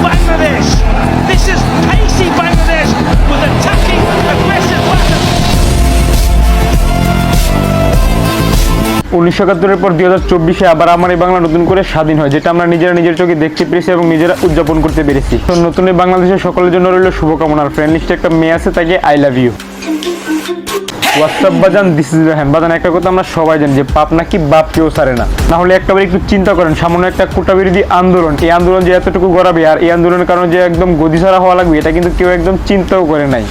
Bangladesh. This is pacey Bangladesh with attacking, aggressive. উনিশশো একাত্তরের পর দুই হাজার চব্বিশে আবার আমার এই বাংলা নতুন করে স্বাধীন হয় যেটা আমরা নিজেরা নিজের চোখে দেখতে পেরেছি এবং নিজেরা উদযাপন করতে পেরেছি তো নতুন এই বাংলাদেশের সকলের জন্য রইল শুভকামনার ফ্রেন্ড লিস্টে একটা মেয়ে আছে তাকে আই লাভ ইউ হোয়াটসঅ্যাপ বাজান দিস ইজ হ্যান্ড বাজান, একটা কথা আমরা সবাই জানি যে পাপ নাকি বাপ কেউ সারে না। না হলে একটাবার একটু চিন্তা করেন, সামান্য একটা কোটা বিরোধী আন্দোলন। এই আন্দোলন যে এতটুকু গড়াবে আর এই আন্দোলনের কারণে যে একদম গদিছাড়া হওয়া লাগবে, এটা কিন্তু কেউ একদম চিন্তাও করে নাই।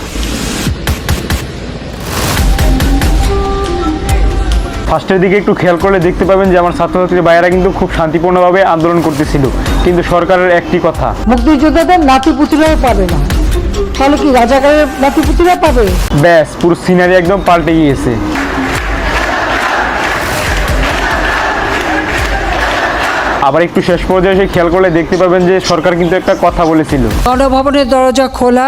ফার্স্টের দিকে একটু খেয়াল করলে দেখতে পাবেন যে আমার ছাত্রছাত্রী ভাইয়েরা কিন্তু খুব শান্তিপূর্ণভাবে আন্দোলন করতেছিল। কিন্তু সরকারের একটি কথা। মুক্তিযোদ্ধাদের নাতিপুতিরাও পাবে না। তাহলে কি রাজাকারের নাতিপুতিরা পাবে? ব্যাস পুরো সিনারি একদম পাল্টে গিয়েছে। আবার একটু শেষ পর্যায়ে এসে খেয়াল করলে দেখতে পাবেন যে সরকার কিন্তু একটা কথা বলেছিল। গণভবনের দরজা খোলা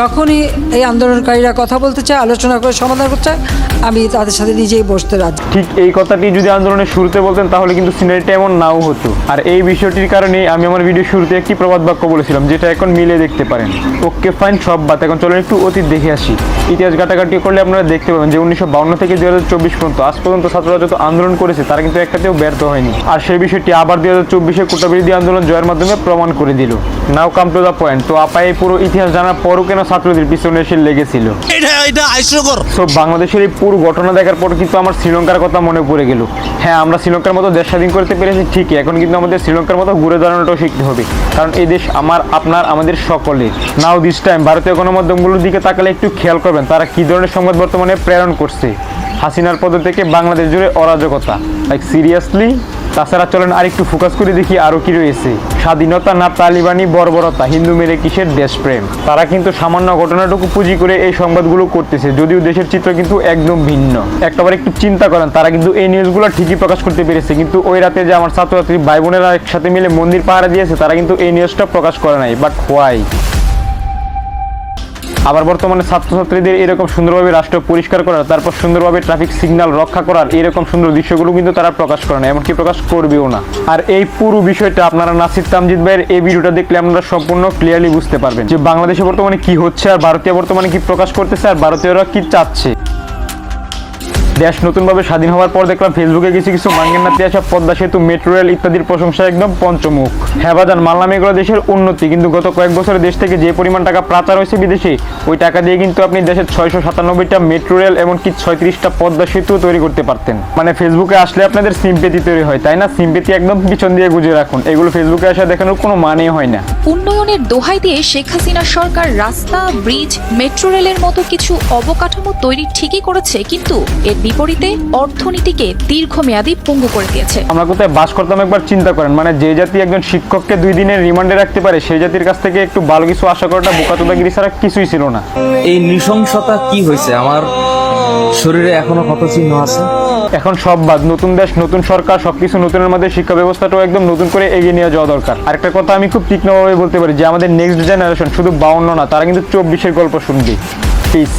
যখনই এই আন্দোলনকারীরা কথা বলতে চায়, আলোচনা করে সমাধান করতে চায়, আমি তাদের সাথে নিজেই বসতে রাজি। ঠিক এই কথাটি যদি আন্দোলনের শুরুতে বলতেন, তাহলে কিন্তু সিনারিটা এমন নাও হতো। আর এই বিষয়টির কারণে আমি আমার ভিডিও শুরুতে একটি প্রবাদ বাক্য বলেছিলাম, যেটা এখন মিলে দেখতে পারেন। ওকে, ফাইন, সব বাত এখন চলেন একটু অতীত দেখে আসি। ইতিহাস ঘাটাঘাটি করলে আপনারা দেখতে পাবেন যে উনিশশো বাউন্ন থেকে দুই হাজার চব্বিশ পর্যন্ত, আজ পর্যন্ত ছাত্ররা যত আন্দোলন করেছে, তারা কিন্তু একটাতেও ব্যর্থ হয়নি। আর সেই বিষয়টি আবার দুই হাজার চব্বিশে কোটাবিরোধী আন্দোলন জয়ের মাধ্যমে প্রমাণ করে দিল। Now come to the point তো আপা, এই পুরো ইতিহাস জানার পরও কেন ছাত্রদের পিছনে এসে লেগেছিল। এটা এটা হাস্যকর। সো বাংলাদেশের এই পুরো ঘটনা দেখার পর কিন্তু আমার শ্রীলঙ্কার কথা মনে পড়ে গেল। হ্যাঁ আমরা শ্রীলঙ্কার মতো দেশ স্বাধীন করতে পেরেছি ঠিকই এখন কিন্তু আমাদের শ্রীলঙ্কার মতো ঘুরে দাঁড়ানোটাও শিখতে হবে। কারণ এই দেশ আমার আপনার আমাদের সকলে নাও দিস টাইম ভারতীয় গণমাধ্যমগুলোর দিকে তাকালে একটু খেয়াল করবেন তারা কী ধরনের সংবাদ বর্তমানে প্রেরণ করছে। হাসিনার পদ থেকে বাংলাদেশ জুড়ে অরাজকতা। লাইক সিরিয়াসলি তাছাড়া চলেন আর একটু ফোকাস করে দেখি আরও কি রয়েছে। স্বাধীনতা না তালিবানি বর্বরতা, হিন্দু মেরে কিসের দেশপ্রেম? তারা কিন্তু সামান্য ঘটনাটুকু পুঁজি করে এই সংবাদগুলো করতেছে, যদিও দেশের চিত্র কিন্তু একদম ভিন্ন। একটাবার একটু চিন্তা করেন, তারা কিন্তু এই নিউজগুলো ঠিকই প্রকাশ করতে পেরেছে, কিন্তু ওই রাতে যে আমার ছাত্রছাত্রী ভাই বোনেরা একসাথে মিলে মন্দির পাহারা দিয়েছে, তারা কিন্তু এই নিউজটা প্রকাশ করে নাই বাট হোয়াই আবার বর্তমানে ছাত্রছাত্রীদের এরকম সুন্দরভাবে রাষ্ট্র পরিষ্কার করার, তারপর সুন্দরভাবে ট্রাফিক সিগন্যাল রক্ষা করার এরকম সুন্দর দৃশ্যগুলো কিন্তু তারা প্রকাশ করে না, এমনকি প্রকাশ করবেও না। আর এই পুরো বিষয়টা আপনারা নাসির তামজিদ ভাইয়ের এই ভিডিওটা দেখলে আপনারা সম্পূর্ণ ক্লিয়ারলি বুঝতে পারবেন যে বাংলাদেশে বর্তমানে কি হচ্ছে আর ভারতীয় বর্তমানে কি প্রকাশ করতেছে আর ভারতীয়রা কি চাচ্ছে। দেশ নতুনভাবে স্বাধীন হওয়ার পর দেখলাম ফেসবুকে কিছু কিছু মাঙ্গের নাতি আসা পদ্মা সেতু মেট্রো রেল ইত্যাদির প্রশংসা একদম পঞ্চমুখ। হ্যাঁ বাজান মানলাম এগুলো দেশের উন্নতি, কিন্তু গত কয়েক বছরে দেশ থেকে যে পরিমাণ টাকা পাচার হয়েছে বিদেশে, ওই টাকা দিয়ে কিন্তু আপনি দেশের ছয়শো সাতানব্বইটা মেট্রো রেল এমনকি ছয়ত্রিশটা পদ্মা সেতু তৈরি করতে পারতেন। মানে ফেসবুকে আসলে আপনাদের সিম্পেতি তৈরি হয়, তাই না? সিম্পেতি একদম পিছন দিয়ে গুজে রাখুন, এগুলো ফেসবুকে আসা দেখানোর কোনো মানেই হয় না। উন্নয়নের দোহাই দিয়ে শেখ হাসিনা সরকার রাস্তা ব্রিজ মেট্রো রেলের মতো কিছু অবকাঠামো তৈরি ঠিকই করেছে, কিন্তু এর বিপরীতে অর্থনীতিকে দীর্ঘমেয়াদী পঙ্গু করে দিয়েছে। আমরা কোথায় বাস করতাম একবার চিন্তা করেন মানে যে জাতি একজন শিক্ষককে দুই দিনের রিমান্ডে রাখতে পারে সেই জাতির কাছ থেকে একটু ভালো কিছু আশা করাটা বোকাচোদাগিরি ছাড়া কিছুই ছিল না। এই নৃশংসতা কি হয়েছে? আমার শরীরে এখনও ক্ষত চিহ্ন আছে? এখন সব বাদ নতুন দেশ নতুন সরকার সবকিছু নতুনের মধ্যে শিক্ষা ব্যবস্থাটাও একদম নতুন করে এগিয়ে নিয়ে যাওয়া দরকার। আরেকটা কথা আমি খুব তীক্ষ্ণভাবে বলতে পারি যে আমাদের নেক্সট জেনারেশন শুধু বাউন্ন না তারা কিন্তু চব্বিশের গল্প শুনবে। পিস